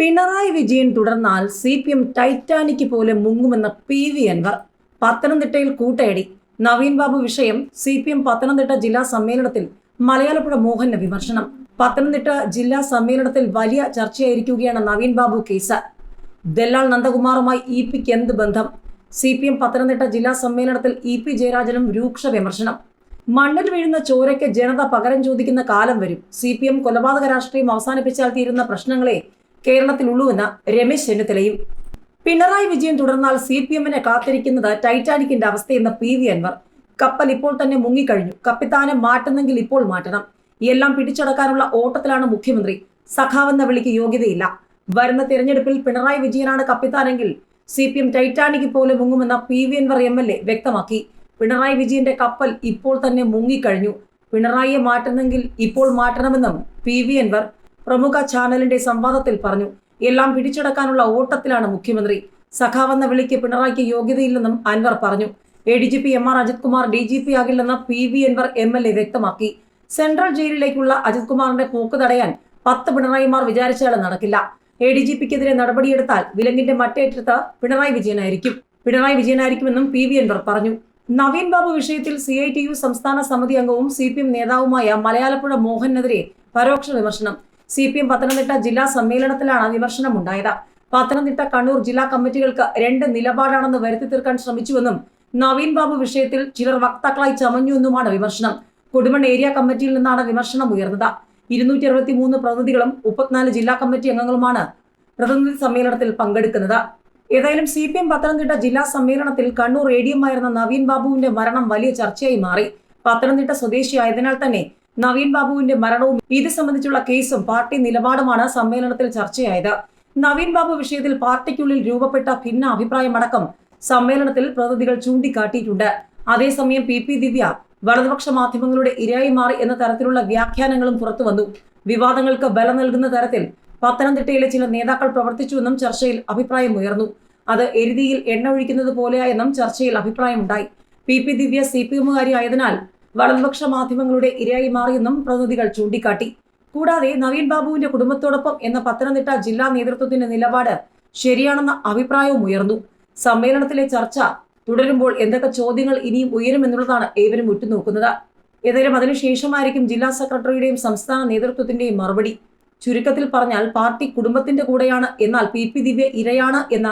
പിണറായി വിജയൻ തുടർന്നാൽ C P M Titanic പോലെ മുങ്ങുമെന്ന പി വി അൻവർ. പത്തനംതിട്ടയിൽ കൂട്ടയടി. നവീൻ ബാബു വിഷയം സി പി എം പത്തനംതിട്ട ജില്ലാ സമ്മേളനത്തിൽ മലയാളപ്പുഴ മോഹന്റെ വിമർശനം. പത്തനംതിട്ട ജില്ലാ സമ്മേളനത്തിൽ വലിയ ചർച്ചയായിരിക്കുകയാണ് നവീൻ ബാബു കേസ്. ദല്ലാൾ നന്ദകുമാറുമായി ഇ പിക്ക് എന്ത് ബന്ധം? സി പി എം പത്തനംതിട്ട ജില്ലാ സമ്മേളനത്തിൽ ഇ പി ജയരാജനും രൂക്ഷ വിമർശനം. മണ്ണിൽ വീഴുന്ന ചോരയ്ക്ക് ജനത പകരം ചോദിക്കുന്ന കാലം വരും. സി പി എം കൊലപാതക രാഷ്ട്രീയം അവസാനിപ്പിച്ചാൽ തീരുന്ന പ്രശ്നങ്ങളെ കേരളത്തിലുള്ളൂവെന്ന് രമേശ് ചെന്നിത്തലയും. പിണറായി വിജയൻ തുടർന്നാൽ സി പി എമ്മിനെ കാത്തിരിക്കുന്നത് ടൈറ്റാനിക്കിന്റെ അവസ്ഥയെന്ന പി വി അൻവർ. കപ്പൽ ഇപ്പോൾ തന്നെ മുങ്ങിക്കഴിഞ്ഞു. കപ്പിത്താനെ മാറ്റുന്നെങ്കിൽ ഇപ്പോൾ മാറ്റണം. എല്ലാം പിടിച്ചടക്കാനുള്ള ഓട്ടത്തിലാണ് മുഖ്യമന്ത്രി. സഖാവെന്ന വിളിക്ക് യോഗ്യതയില്ല. വരുന്ന തിരഞ്ഞെടുപ്പിൽ പിണറായി വിജയനാണ് കപ്പിത്താനെങ്കിൽ സി പി എം ടൈറ്റാനിക് പോലെ മുങ്ങുമെന്ന P V Anvar M L A വ്യക്തമാക്കി. പിണറായി വിജയന്റെ കപ്പൽ ഇപ്പോൾ തന്നെ മുങ്ങിക്കഴിഞ്ഞു. പിണറായിയെ മാറ്റുന്നെങ്കിൽ ഇപ്പോൾ മാറ്റണമെന്നും പി വി അൻവർ പ്രമുഖ ചാനലിന്റെ സംവാദത്തിൽ പറഞ്ഞു എല്ലാം പിടിച്ചടക്കാനുള്ള ഓട്ടത്തിലാണ് മുഖ്യമന്ത്രി. സഖാവെന്ന വിളിക്ക് പിണറായിക്ക് യോഗ്യതയില്ലെന്നും അൻവർ പറഞ്ഞു. A D G P M R Ajith Kumar D G P ആകില്ലെന്ന് P V Anvar M L A വ്യക്തമാക്കി. സെൻട്രൽ ജയിലിലേക്കുള്ള അജിത് കുമാറിന്റെ പോക്ക് തടയാൻ പത്ത് പിണറായിമാർ വിചാരിച്ചാലും നടക്കില്ല. എ ഡി ജി പിക്കെതിരെ നടപടിയെടുത്താൽ വിലങ്ങിന്റെ മറ്റേറ്റത്ത് പിണറായി വിജയനായിരിക്കും. പിണറായി വിജയനായിരിക്കുമെന്നും പി വി അൻവർ പറഞ്ഞു. നവീൻ ബാബു വിഷയത്തിൽ സി ഐ ടി യു സംസ്ഥാന സമിതി അംഗവും സി പി എം നേതാവുമായ മലയാളപ്പുഴ മോഹനെതിരെ പരോക്ഷ വിമർശനം. സി പി എം പത്തനംതിട്ട ജില്ലാ സമ്മേളനത്തിലാണ് വിമർശനമുണ്ടായത്. പത്തനംതിട്ട കണ്ണൂർ ജില്ലാ കമ്മിറ്റികൾക്ക് രണ്ട് നിലപാടാണെന്ന് വരുത്തി തീർക്കാൻ ശ്രമിച്ചുവെന്നും നവീൻ ബാബു വിഷയത്തിൽ ചിലർ വക്താക്കളായി ചമഞ്ഞുവെന്നുമാണ് വിമർശനം. കൊടുമൺ ഏരിയ കമ്മിറ്റിയിൽ നിന്നാണ് വിമർശനം ഉയർന്നത്. ഇരുന്നൂറ്റി അറുപത്തി മൂന്ന് പ്രതിനിധികളും മുപ്പത്തിനാല് ജില്ലാ കമ്മിറ്റി അംഗങ്ങളുമാണ് പ്രതിനിധി സമ്മേളനത്തിൽ പങ്കെടുക്കുന്നത്. ഏതായാലും സി പി എം പത്തനംതിട്ട ജില്ലാ സമ്മേളനത്തിൽ കണ്ണൂർ എ ഡി എം ആയിരുന്ന നവീൻ ബാബുവിന്റെ മരണം വലിയ ചർച്ചയായി മാറി. പത്തനംതിട്ട സ്വദേശിയായതിനാൽ തന്നെ നവീൻ ബാബുവിന്റെ മരണവും ഇത് സംബന്ധിച്ചുള്ള കേസും പാർട്ടി നിലപാടുമാണ് സമ്മേളനത്തിൽ ചർച്ചയായത്. നവീൻ ബാബു വിഷയത്തിൽ പാർട്ടിക്കുള്ളിൽ രൂപപ്പെട്ട ഭിന്ന അഭിപ്രായമടക്കം സമ്മേളനത്തിൽ പ്രതിനിധികൾ ചൂണ്ടിക്കാട്ടിയിട്ടുണ്ട്. അതേസമയം പി പി ദിവ്യ വലതുപക്ഷ മാധ്യമങ്ങളുടെ ഇരയായി മാറി എന്ന തരത്തിലുള്ള വ്യാഖ്യാനങ്ങളും പുറത്തുവന്നു വിവാദങ്ങൾക്ക് ബലം നൽകുന്ന തരത്തിൽ പത്തനംതിട്ടയിലെ ചില നേതാക്കൾ പ്രവർത്തിച്ചുവെന്നും ചർച്ചയിൽ അഭിപ്രായമുയർന്നു അത് എരുതിയിൽ എണ്ണ ഒഴിക്കുന്നത് പോലെയായെന്നും ചർച്ചയിൽ അഭിപ്രായമുണ്ടായി. P P Divya C P എമ്മുകാരിയായതിനാൽ വലതുപക്ഷ മാധ്യമങ്ങളുടെ ഇരയായി മാറിയെന്നും പ്രതിനിധികൾ ചൂണ്ടിക്കാട്ടി. കൂടാതെ നവീൻ ബാബുവിന്റെ കുടുംബത്തോടൊപ്പം എന്ന പത്തനംതിട്ട ജില്ലാ നേതൃത്വത്തിന്റെ നിലപാട് ശരിയാണെന്ന അഭിപ്രായവും ഉയർന്നു. സമ്മേളനത്തിലെ ചർച്ച തുടരുമ്പോൾ എന്തൊക്കെ ചോദ്യങ്ങൾ ഇനിയും ഉയരുമെന്നുള്ളതാണ് ഏവരും ഉറ്റുനോക്കുന്നത്. ഏതായാലും അതിനുശേഷമായിരിക്കും ജില്ലാ സെക്രട്ടറിയുടെയും സംസ്ഥാന നേതൃത്വത്തിന്റെയും മറുപടി. ചുരുക്കത്തിൽ പറഞ്ഞാൽ പാർട്ടി കുടുംബത്തിന്റെ കൂടെയാണ് എന്നാൽ പി പി ദിവ്യ ഇരയാണ് എന്ന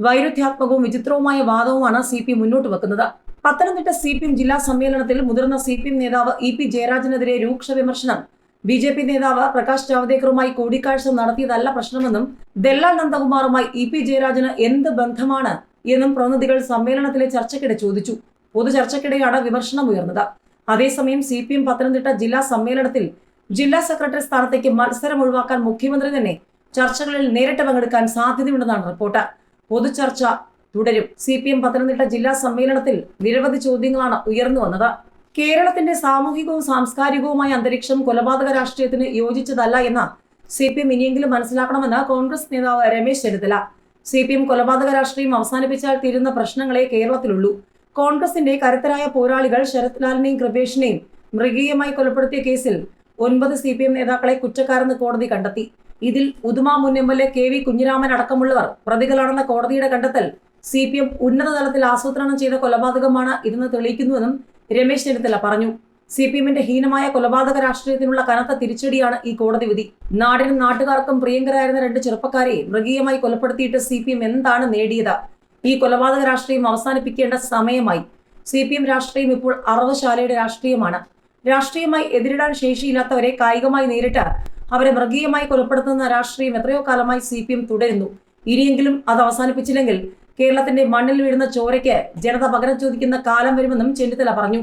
വൈരുദ്ധ്യാത്മകവും വിചിത്രവുമായ വാദവുമാണ് സി പി മുന്നോട്ട് വെക്കുന്നത്. പത്തനംതിട്ട സി പി എം ജില്ലാ സമ്മേളനത്തിൽ മുതിർന്ന സി പി എം നേതാവ് ഇ പി ജയരാജനെതിരെ രൂക്ഷ വിമർശനം. ബി ജെ പി നേതാവ് പ്രകാശ് ജാവ്ദേക്കറുമായി കൂടിക്കാഴ്ച നടത്തിയതല്ല പ്രശ്നമെന്നും ദല്ലാൽ നന്ദകുമാറുമായി ഇ പി ജയരാജന് എന്ത് ബന്ധമാണ് എന്നും പ്രതിനിധികൾ സമ്മേളനത്തിലെ ചർച്ചയ്ക്കിടെ ചോദിച്ചു. പൊതു പൊതുചർച്ചയ്ക്കിടെയാണ് വിമർശനം ഉയർന്നത്. അതേസമയം സി പി എം പത്തനംതിട്ട ജില്ലാ സമ്മേളനത്തിൽ ജില്ലാ സെക്രട്ടറി സ്ഥാനത്തേക്ക് മത്സരം ഒഴിവാക്കാൻ മുഖ്യമന്ത്രി തന്നെ ചർച്ചകളിൽ നേരിട്ട് പങ്കെടുക്കാൻ സാധ്യതയുണ്ടെന്നാണ് റിപ്പോർട്ട്. പൊതുചർച്ച തുടരും. സി പി എം പത്തനംതിട്ട ജില്ലാ സമ്മേളനത്തിൽ നിരവധി ചോദ്യങ്ങളാണ് ഉയർന്നു വന്നത്. കേരളത്തിന്റെ സാമൂഹികവും സാംസ്കാരികവുമായ അന്തരീക്ഷം കൊലപാതക രാഷ്ട്രീയത്തിന് യോജിച്ചതല്ല എന്ന സി പി എം ഇനിയെങ്കിലും മനസ്സിലാക്കണമെന്ന് കോൺഗ്രസ് നേതാവ് Ramesh Chennithala. C P M കൊലപാതക രാഷ്ട്രീയം അവസാനിപ്പിച്ചാൽ തീരുന്ന പ്രശ്നങ്ങളെ കേരളത്തിലുള്ളൂ. കോൺഗ്രസിന്റെ കരുത്തരായ പോരാളികൾ ശരത് ലാലിനെയും കൃപേഷിനെയും മൃഗീയമായി കൊലപ്പെടുത്തിയ കേസിൽ ഒൻപത് സി പി എം നേതാക്കളെ കുറ്റക്കാരെന്ന് കോടതി കണ്ടെത്തി. ഇതിൽ ഉദുമ മുൻ M L A K V Kunhiraman അടക്കമുള്ളവർ പ്രതികളാണെന്ന കോടതിയുടെ കണ്ടെത്തൽ സി പി എം ഉന്നതതലത്തിൽ ആസൂത്രണം ചെയ്ത കൊലപാതകമാണ് ഇതെന്ന് തെളിയിക്കുന്നുവെന്നും രമേശ് ചെന്നിത്തല പറഞ്ഞു. സി പി എമ്മിന്റെ ഹീനമായ കൊലപാതക രാഷ്ട്രീയത്തിനുള്ള കനത്ത തിരിച്ചടിയാണ് ഈ കോടതി വിധി. നാടിനും നാട്ടുകാർക്കും പ്രിയങ്കരായിരുന്ന രണ്ട് ചെറുപ്പക്കാരെ മൃഗീയമായി കൊലപ്പെടുത്തിയിട്ട് സി പി എം എന്താണ് നേടിയത്? ഈ കൊലപാതക രാഷ്ട്രീയം അവസാനിപ്പിക്കേണ്ട സമയമായി. സി പി എം രാഷ്ട്രീയം ഇപ്പോൾ അറവശാലയുടെ രാഷ്ട്രീയമാണ്. രാഷ്ട്രീയമായി എതിരിടാൻ ശേഷിയില്ലാത്തവരെ കായികമായി നേരിട്ട് അവരെ മൃഗീയമായി കൊലപ്പെടുത്തുന്ന രാഷ്ട്രീയം എത്രയോ കാലമായി സി പി എം തുടരുന്നു. ഇനിയെങ്കിലും അത് അവസാനിപ്പിച്ചില്ലെങ്കിൽ കേരളത്തിന്റെ മണ്ണിൽ വീഴുന്ന ചോരയ്ക്ക് ജനത പകരം ചോദിക്കുന്ന കാലം വരുമെന്നും ചെന്നിത്തല പറഞ്ഞു